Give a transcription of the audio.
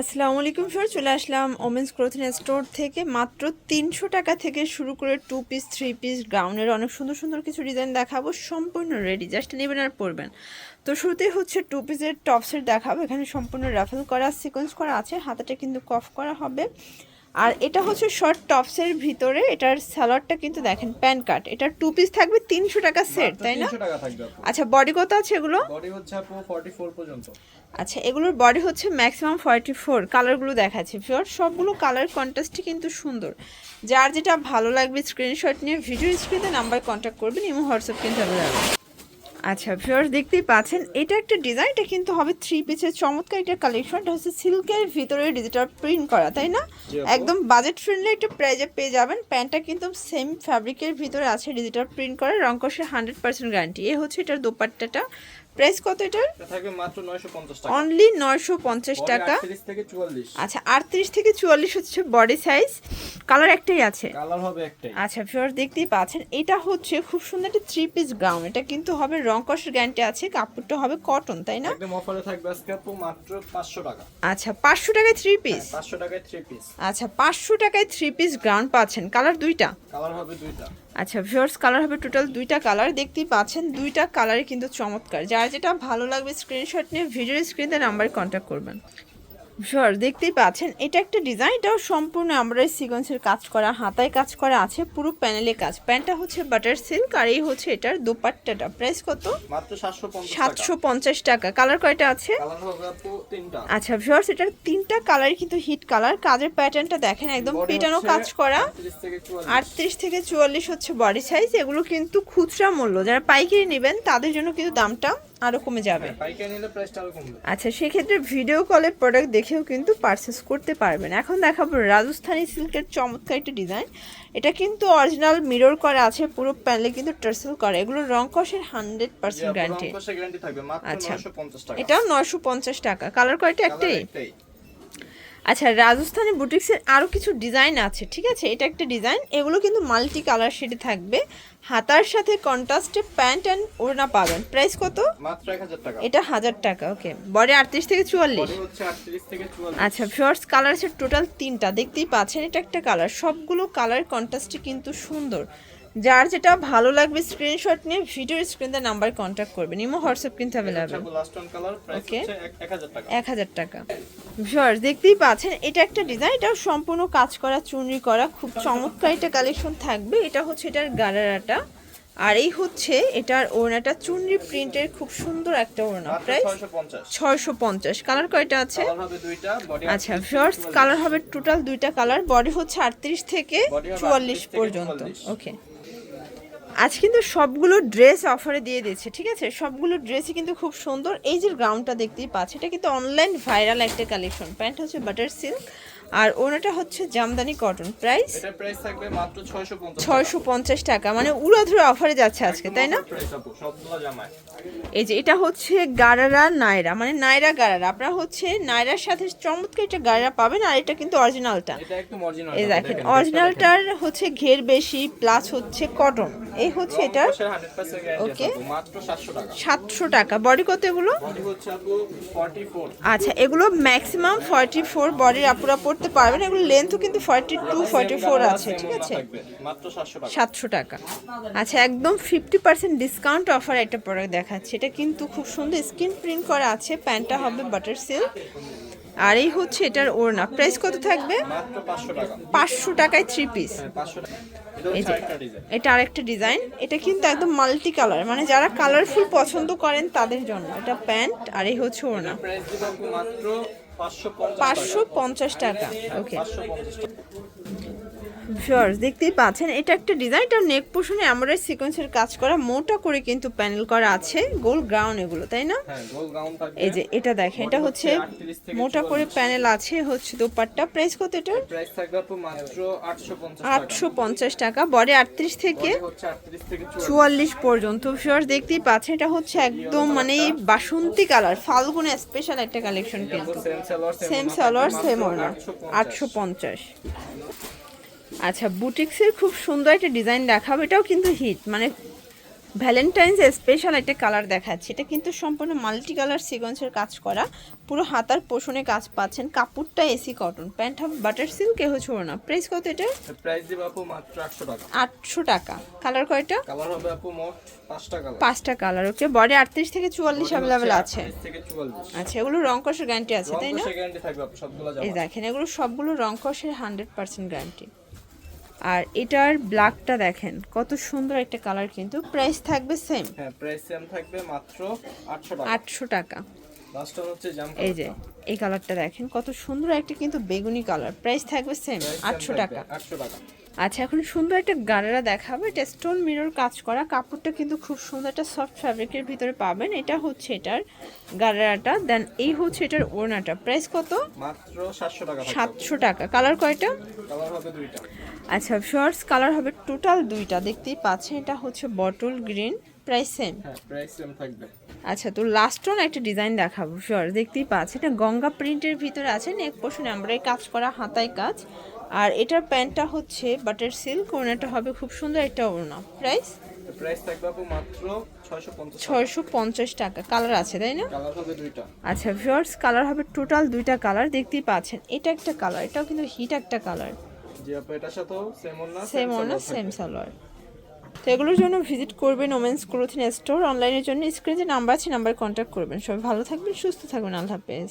আসসালামু আলাইকুম স্যার চলে আসলাম ওমেন্স ক্লোথিং স্টোর থেকে। মাত্র তিনশো টাকা থেকে শুরু করে টু পিস থ্রি পিস গ্রাউন্ডের অনেক সুন্দর সুন্দর কিছু ডিজাইন দেখাবো। সম্পূর্ণ রেডি জাস্ট নেবেন আর পরবেন। তো শুরুতেই হচ্ছে টু পিসের টপসের দেখাবো। এখানে সম্পূর্ণ রাফেল করা সিকোয়েন্স করা আছে। হাতাটা কিন্তু কফ করা হবে। আর এটা হচ্ছে শর্ট টপসের ভিতরে এটার স্যালাডটা কিন্তু দেখেন প্যান কাট এটার টু পিস থাকবে তিনশো টাকা সেট তাই না? 300 টাকা থাকবে আপু আচ্ছা বডি কত আছে এগুলো? বডি হচ্ছে আপু 44 পর্যন্ত। আচ্ছা এগুলোর বডি হচ্ছে ম্যাক্সিমাম ফর্টি ফোর কালারগুলো দেখাচ্ছি ফিওর সবগুলো কালার কন্ট্রাস্টই কিন্তু সুন্দর। যার যেটা ভালো লাগবে স্ক্রিনশট নিয়ে ভিডিও স্ক্রিনে নাম্বার কন্ট্যাক্ট করবেন এবং হোয়াটসঅ্যাপ কিন্তু অ্যাভেলেবেল আচ্ছা ভিউয়ার্স দেখতেই পাচ্ছেন এটা একটা ডিজাইনটা কিন্তু হবে থ্রি পিসের চমৎকার একটা কালেকশন এটা হচ্ছে সিল্কের ভিতরে ডিজিটাল প্রিন্ট করা তাই না? একদম বাজেট ফ্রেন্ডলি একটা প্রাইজে পেয়ে যাবেন প্যান্টটা কিন্তু সেম ফ্যাব্রিকের ভিতরে আছে ডিজিটাল প্রিন্ট করা রঙ্কসের হান্ড্রেড পার্সেন্ট গ্যারান্টি এ হচ্ছে এটার দোপাট্টাটা। প্রাইস কত এটার? এটা থাকবে মাত্র 950 টাকা। অনলি নয়শো পঞ্চাশ Body টাকা। 38 থেকে 44 আচ্ছা আটত্রিশ থেকে চুয়াল্লিশ হচ্ছে বডি সাইজ কালার একটাই আছে। কালার হবে একটাই। আচ্ছা ফিওর দেখতেই পাচ্ছেন এটা হচ্ছে খুব সুন্দর একটা থ্রি পিস গাউন এটা কিন্তু হবে রং কষের গ্যারান্টি আছে কাপড়টা হবে কটন তাই না? একদম অফারে থাকবে আজকে আপু মাত্র 500 টাকা। আচ্ছা পাঁচশো টাকায় থ্রি পিস 500 টাকায় 3 পিস আচ্ছা পাঁচশো টাকায় থ্রি পিস গাউন পাচ্ছেন। কালার দুইটা? কালার হবে দুইটা। আচ্ছা ভিউয়ার্স কালার হবে টোটাল দুইটা কালার দেখতেই পাচ্ছেন দুইটা কালারই কিন্তু চমৎকার। যার যেটা ভালো লাগবে স্ক্রিনশট নিয়ে ভিডিওর স্ক্রিনে নাম্বারে কন্ট্যাক্ট করবেন। ভিউয়ার দেখতেই পাচ্ছেন এটা একটা ডিজাইন এটাও সম্পূর্ণ আমরা সিকোয়েন্সের কাজ করা হাতায় কাজ করা আছে পুরো প্যানেলে কাজ। প্যান্টটা হচ্ছে বাটার সিল্ক আর এই হচ্ছে এটার দোপাট্টাটা। প্রাইস কত? মাত্র সাতশো পঞ্চাশ টাকা। কালার কয়টা আছে? আচ্ছা ভিউয়ার্স এটার তিনটা কালার কিন্তু হিট কালার কাজের প্যাটার্নটা দেখেন একদম পেটানো কাজ করা। 38 থেকে 44 আটত্রিশ থেকে চুয়াল্লিশ হচ্ছে বডি সাইজ এগুলো কিন্তু খুচরা মূল্য। যারা পাইকারি নেবেন তাদের জন্য কিন্তু দামটা আরও কমে যাবে। আরও আচ্ছা সেক্ষেত্রে ভিডিও কলের প্রোডাক্ট দেখেও কিন্তু পারচেস করতে পারবেন। এখন দেখাবো রাজস্থানি সিল্কের চমৎকার একটা ডিজাইন এটা কিন্তু অরিজিনাল মিরর করা আছে পুরো প্যানেলে কিন্তু টার্সেল করা। এগুলো রং কষের হান্ড্রেড পার্সেন্ট গ্যারান্টি আচ্ছা। এটাও নয়শো পঞ্চাশ টাকা। কালার কয়টা? একটাই। আচ্ছা রাজস্থানি বুটিক্সের আরও কিছু ডিজাইন আছে ঠিক আছে? এটা একটা ডিজাইন এগুলো কিন্তু মাল্টি কালার শেডে থাকবে। হাতার সাথে কন্ট্রাস্টে প্যান্ট অ্যান্ড ওড়না পাবেন। প্রাইস কত? মাত্র 1000 টাকা। এটা হাজার টাকা ওকে বডি আটত্রিশ থেকে চুয়াল্লিশ। বডি হচ্ছে 38 থেকে 44 আচ্ছা ফিওর্স কালার আছে টোটাল তিনটা। দেখতেই পাচ্ছেন এটা একটা কালার সবগুলো কালার কন্ট্রাস্টে কিন্তু সুন্দর। যার যেটা ভালো লাগবে স্ক্রিনশট নিয়ে ভিডিওর স্ক্রিনে নাম্বার কন্ট্যাক্ট করবেন ইমো হোয়াটসঅ্যাপ কিন্তু available last one colour price হচ্ছে 1000 টাকা। এক হাজার টাকা। ভিউয়ার্স দেখতেই পাচ্ছেন এটা একটা ডিজাইন এটাও সম্পূর্ণ কাজ করা চুনরি করা খুব চমৎকার একটা কালেকশন থাকবে। এটা হচ্ছে এটার গারারাটা। আর এই হচ্ছে এটার ওড়নাটা চুনরি প্রিন্টের খুব সুন্দর একটা ওড়না 650 ছয়শো পঞ্চাশ। কালার কয়টা আছে? কালার হবে দুইটা বডি আচ্ছা ভিউয়ার্স কালার হবে টোটাল দুইটা কালার বডি হচ্ছে আটত্রিশ থেকে চুয়াল্লিশ পর্যন্ত। ওকে আজ কিন্তু সবগুলো ড্রেস অফারে দিয়ে দিচ্ছে ঠিক আছে? সবগুলো ড্রেসই কিন্তু খুব সুন্দর। এই যে গ্রাউন্ডটা দেখতেই পাচ্ছি, এটা কিন্তু অনলাইন ভাইরাল একটা কালেকশন প্যান্ট হচ্ছে বাটার সিল্ক আর ওনাটা হচ্ছে জামদানি কটন প্রাইস এটা প্রাইস থাকবে মাত্র 650 ছয়শো পঞ্চাশ টাকা। মানে উড়াধুরা অফারে যাচ্ছে আজকে তাই না? এই যে এটা হচ্ছে গারারা নায়রা মানে নায়রা গারারা। আপনারা হচ্ছে নায়রার সাথে চমৎকার একটা গারারা পাবেন আর এটা কিন্তু অরিজিনালটা এটা একদম অরিজিনাল এই দেখেন অরিজিনালটার হচ্ছে ঘের বেশি প্লাস হচ্ছে কটন এই হচ্ছে এটা 100% গ্যারান্টি Okay. আছে আপু, মাত্র 700 টাকা। সাতশো টাকা। বডি কত এগুলো? বডি হচ্ছে আপু 44 আচ্ছা এগুলো ম্যাক্সিমাম ফর্টি ফোর বডির আপুরা পড়তে পারবেন। এগুলো লেন্থও কিন্তু ফর্টি টু ফর্টি ফোর আছে, ঠিক আছে? থাকবে মাত্র 700 টাকা সাতশো টাকা। আচ্ছা একদম ফিফটি পার্সেন্ট ডিসকাউন্ট অফার একটা প্রোডাক্ট দেখাচ্ছে। এটা কিন্তু খুব সুন্দর স্ক্রিন প্রিন্ট করা আছে, প্যান্টটা হবে বাটার সিল্ক আর এই হচ্ছে এটার ওড়না। প্রাইস কত থাকবে? মাত্র 500 টাকা পাঁচশো টাকায় থ্রি পিস 500 টাকা এটা এই হচ্ছে আরেকটা ডিজাইন এটা আরেকটা ডিজাইন এটা কিন্তু একদম মাল্টি কালার মানে যারা কালারফুল পছন্দ করেন তাদের জন্য। এটা প্যান্ট আর এই হচ্ছে ওড়না। প্রাইস দিব আপু মাত্র 550 পাঁচশো পঞ্চাশ টাকা ওকে। 550 টাকা। ভিউয়ার্স দেখতেই পাচ্ছেন এটা একটা ডিজাইন এটা নেক পোর্শনে আমরা সিকোয়েন্সের কাজ করা মোটা করে কিন্তু প্যানেল করা আছে গোল গ্রাউন্ড এগুলো তাই না? হ্যাঁ এই যে এটা দেখেন এটা হচ্ছে মোটা করে প্যানেল আছে হচ্ছে দোপাট্টা। প্রাইস কত এটার প্রাইস থাকবে আপু মাত্র 850 টাকা। বডি আটত্রিশ থেকে 38 থেকে 44 চুয়াল্লিশ পর্যন্ত। ভিউয়ার্স দেখতেই পাচ্ছেন এটা হচ্ছে একদম মানে বাসন্তী কালার ফাল্গুনে স্পেশাল একটা কালেকশন কিন্তু। সেম সালোয়ার সেম আটশো পঞ্চাশ। আচ্ছা বুটিক্সের খুব সুন্দর একটা ডিজাইন দেখাবো এটাও কিন্তু হিট। মানে ভ্যালেন্টাইন্স স্পেশাল একটা কালার দেখাচ্ছি। এটা কিন্তু সম্পূর্ণ মাল্টি কালার সিকোয়েন্সের কাজ করা। পুরো হাতার পোষণে কাজ পাচ্ছেন। কাপড়টা AC cotton pant half butter silk কেহ ছোড়ো না প্রাইস কত এটা প্রাইস দিব আপু মাত্র আটশো টাকা। কালার কয়টা? কালার হবে আপু মোট পাঁচটা কালার ওকে বডি আটত্রিশ থেকে চুয়াল্লিশ অ্যাভেলেবেল আছে। থেকে আচ্ছা এগুলো রং কষের গ্যারান্টি আছে তাই না? গ্যারান্টি থাকবে আপু সবগুলো এই দেখেন এগুলো সবগুলো রং কষের হান্ড্রেড পার্সেন্ট গ্যারান্টি আর এটার ব্ল্যাকটা দেখেন কত সুন্দর একটা কালার কিন্তু। প্রাইস থাকবে সেম হ্যাঁ প্রাইস সেম থাকবে মাত্র আটশো টাকা। আটশো টাকা। এই যে এই কালারটা দেখেন কত সুন্দর একটা কিন্তু বেগুনি কালার প্রাইস থাকবে সেম আটশো টাকা। আটশো টাকা। আচ্ছা এখন সুন্দর একটা গাড়ারা দেখাবো। এটা স্টোন মিরর কাজ করা। কাপড়টা কিন্তু খুব সুন্দর একটা সফট ফ্যাব্রিকের ভিতরে পাবেন। এটা হচ্ছে এটার গাড়ারাটা দেন এই হচ্ছে এটার ওড়নাটা। প্রাইস কত? মাত্র সাতশো টাকা থাকবে। সাতশো টাকা। কালার কয়টা? কালার হবে দুইটা। আচ্ছা শর্টস কালার হবে টোটাল দুইটা। দেখতেই পাচ্ছেন এটা হচ্ছে বটল গ্রিন প্রাইস সেম হ্যাঁ প্রাইস সেম থাকবে। আচ্ছা তো লাস্ট ওন একটা ডিজাইন দেখাবো। শর্টস দেখতেই পাচ্ছেন এটা গঙ্গা প্রিন্টের ভিতরে আছে নেক পোর্শন এমব্রয়ডারি কাজ করা হাতায় কাজ। আর এটার প্যান্টটা হচ্ছে বাটার সিল্ক ওড়নাটা হবে খুব সুন্দর একটা ওড়না। প্রাইস প্রাইস থাকবে আপু মাত্র ছয়শো পঞ্চাশ ছয়শো পঞ্চাশ টাকা। কালার আছে তাই না? কালার হবে দুইটা। আচ্ছা ভিউয়ার্স কালার হবে টোটাল দুইটা কালার দেখতেই পাচ্ছেন। এটা একটা কালার এটাও কিন্তু হিট একটা কালার জি আপু এটার সাথেও সেম না সেম ওনা সেম সালোয়ার। তো এগুলোর জন্য ভিজিট করবেন ওমেন্স ক্লোথিং স্টোর। অনলাইনের জন্য স্ক্রিনে যে নাম্বার আছে নাম্বার কন্ট্যাক্ট করবেন। সবাই ভালো থাকবেন, সুস্থ থাকবেন। আল্লাহ হাফেজ।